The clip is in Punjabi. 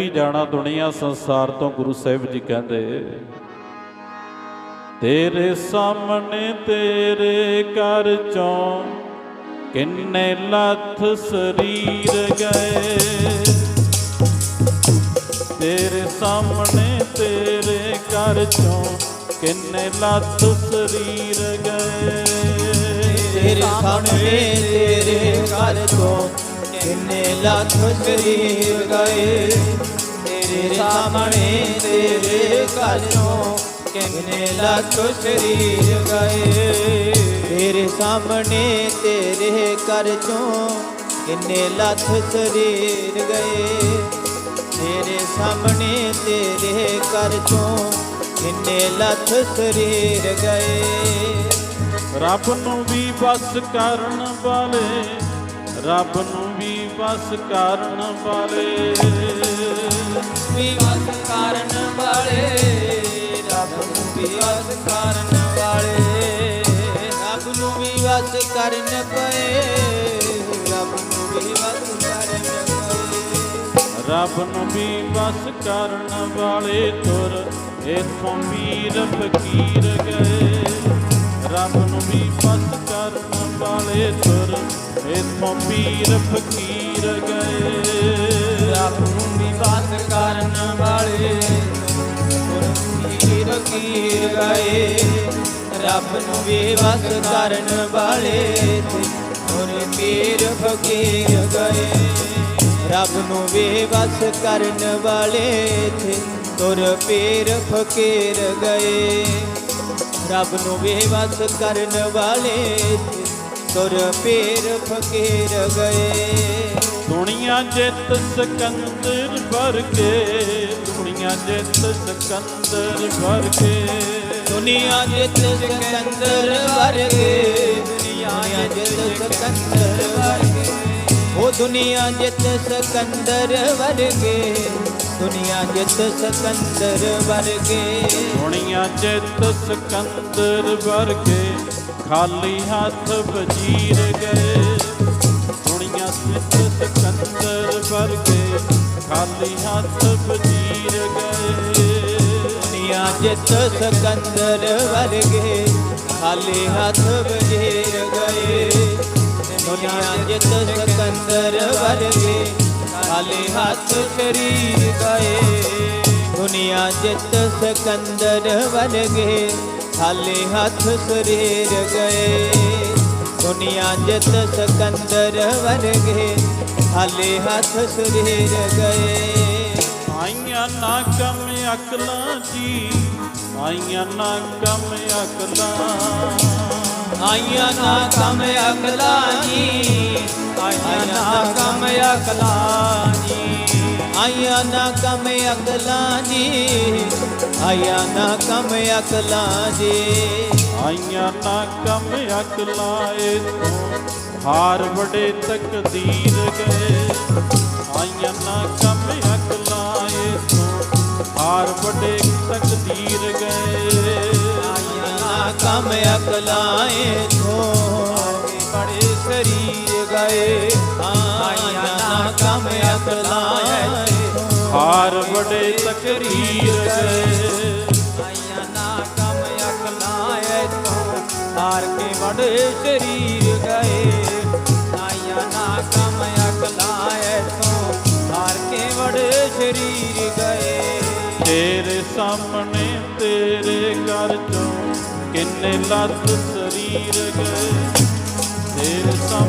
ਟੁੱਟੀ ਜਾਣਾ ਦੁਨੀਆ ਸੰਸਾਰ ਤੋਂ ਗੁਰੂ ਸਾਹਿਬ ਜੀ ਕਹਿੰਦੇ, ਤੇਰੇ ਸਾਹਮਣੇ ਤੇਰੇ ਘਰ ਚੋਂ ਕਿੰਨੇ ਲੱਥ ਸਰੀਰ ਗਏ। ਤੇਰੇ ਸਾਹਮਣੇ ਤੇਰੇ ਘਰ ਚੋਂ ਕਿੰਨੇ ਲੱਥ ਸਰੀਰ ਗਏ। ਤੇਰੇ ਸਾਹਮਣੇ ਤੇਰੇ ਘਰ ਤੋਂ ਕਿੰਨੇ ਲੱਖ ਸਰੀਰ ਗਏ। ਤੇਰੇ ਸਾਹਮਣੇ, ਤੇਰੇ ਘਰ ਤੋਂ ਕਿੰਨੇ ਲੱਖ ਸਰੀਰ ਗਏ। ਤੇਰੇ ਸਾਹਮਣੇ, ਤੇਰੇ ਘਰ ਚੋਂ ਕਿੰਨੇ ਲੱਖ ਸਰੀਰ ਗਏ। ਤੇਰੇ ਸਾਹਮਣੇ, ਤੇਰੇ ਘਰ ਚੋਂ ਕਿੰਨੇ ਲੱਖ ਸਰੀਰ ਗਏ। ਰੱਬ ਨੂੰ ਵੀ ਬਸ ਕਰਨ ਵਾਲੇ ਰੱਬ ਨੂੰ ਵੀ ਬਸ ਕਰਨ ਵਾਲੇ। ਵਿਵਸ ਕਰਨ ਵਾਲੇ ਰੱਬ ਨੂੰ ਵਿਵਸ ਕਰਨ ਵਾਲੇ। ਰੱਬ ਨੂੰ ਵਿਵਸ ਕਰਨ ਪਏ ਰੱਬ ਨੂੰ ਵਿਵਸ ਕਰਨ ਪਏ। ਰੱਬ ਨੂੰ ਵੀ ਬਸ ਕਰਨ ਵਾਲੇ ਤੁਰ ਇਥੋਂ ਵੀਰ ਫਕੀਰ ਗਏ। ਰੱਬ ਨੂੰ ਵੀ ਬਸ ਕਰਨ ਵਾਲੇ ਤੁਰ ਇਥੋਂ ਵੀਰ ਫਕੀਰ ਗਏ। ਰੱਬ ਨੂੰ ਵਿਵਸ ਕਰਨ ਵਾਲੇ ਗੁਰ ਫਕੀਰ ਗਏ। ਰੱਬ ਨੂੰ ਵਿਵਸ ਕਰਨ ਵਾਲੇ ਗੁਰ ਪੀਰ ਫਕੀਰ ਗਏ। ਰੱਬ ਨੂੰ ਵਿਵਸ ਕਰਨ ਵਾਲੇ ਥੇ ਤੁਰ ਪੀਰ ਫਕੀਰ ਗਏ। ਰੱਬ ਨੂੰ ਵਿਵਸ ਕਰਨ ਵਾਲੇ ਥੇ ਤੁਰ ਪੀਰ ਫਕੀਰ ਗਏ। ਦੁਨੀਆ ਜਿੱਤ ਸਿਕੰਦਰ ਵਰਗੇ ਦੁਨੀਆ ਜਿੱਤ ਸਿਕੰਦਰ ਵਰਗੇ ਦੁਨੀਆ ਜਿੱਤ ਸਿਕੰਦਰ ਵਰਗੇ ਦੁਨੀਆ ਜਿੱਤ ਸਿਕੰਦਰ ਵਰਗੇ ਉਹ ਦੁਨੀਆ ਜਿੱਤ ਸਿਕੰਦਰ ਵਰਗੇ ਦੁਨੀਆ ਜਿੱਤ ਸਿਕੰਦਰ ਵਰਗੇ। ਦੁਨੀਆ ਜਿੱਤ ਸਿਕੰਦਰ ਵਰਗੇ ਖਾਲੀ ਹੱਥ ਵਜੀਰ ਗਏ। ਦੁਨੀਆ ਜਿੱਤ ਸਿਕੰਦਰ ਵਰਗੇ ਖਾਲੀ ਹੱਥ ਵਜੀਰ ਗਏ। ਦੁਨੀਆ ਜਿੱਤ ਸਿਕੰਦਰ ਵਰਗੇ ਖਾਲੀ ਹੱਥ ਵਜੀਰ ਗਏ। ਦੁਨੀਆ ਜਿੱਤ ਸਿਕੰਦਰ ਵਰਗੇ ਖਾਲੀ ਹੱਥ ਸ਼ਰੀਰ ਗਏ ਦੁਨੀਆ ਜਿੱਤ ਸਿਕੰਦਰ ਵਰਗੇ ਖਾਲੀ ਹੱਥ ਸਰੀਰ ਗਏ। ਦੁਨੀਆ ਜਿੱਤ ਸਿਕੰਦਰ ਵਰਗੇ ਖਾਲੀ ਹੱਥ ਸਰੀਰ ਗਏ। ਆਈਆਂ ਨਾ ਕਮ ਅਕਲਾਂ ਜੀ ਆਈਆਂ ਨਾ ਕਮ ਅਕਲਾਂ। ਆਈਆਂ ਨਾ ਕਮ ਅਕਲਾ ਜੀ ਆਈਆਂ ਨਾ ਕਮ ਅਕਲਾ ਜੀ ਆਈਆਂ ਨਾ ਕਮ ਅਕਲਾ ਜੀ ਆਈਆਂ ਨਾ ਕਮ ਅਕਲਾ ਜੀ ਆਈਆਂ ਨਾ ਕਮ ਅਕਲਾਂ ਇਥੋਂ ਹਾਰ ਬੜੇ ਤਕਦੀਰ ਗਏ। ਆਈਆਂ ਨਾ ਕਮ ਅਕਲਾਂ ਇਥੋਂ ਹਾਰ ਬੜੇ ਤਕਦੀਰ ਗਏ। ਆਈਆਂ ਨਾ ਕਮ ਅਕਲਾਏ ਤੋਂ ਤਕਦੀਰ ਗਏ ਆਈਆਂ ਨਾ ਕਮ ਅਕਲਾਏ ਤੋਂ ਹਾਰ ਕੇ ਬੜੇ ਸਰੀਰ ਗਏ ਆਈਆਂ ਨਾ ਕਮ ਅਕਲਾਏ ਤੋਂ ਹਾਰ ਕੇ ਬੜੇ ਸਰੀਰ ਗਏ ਤੇਰੇ ਸਾਹਮਣੇ, ਤੇਰੇ ਘਰ ਚੋਂ ਕਿੰਨੇ ਲੱਤ ਸਰੀਰ ਗਏ। ਤੇਰੇ ਸਾਹਮਣੇ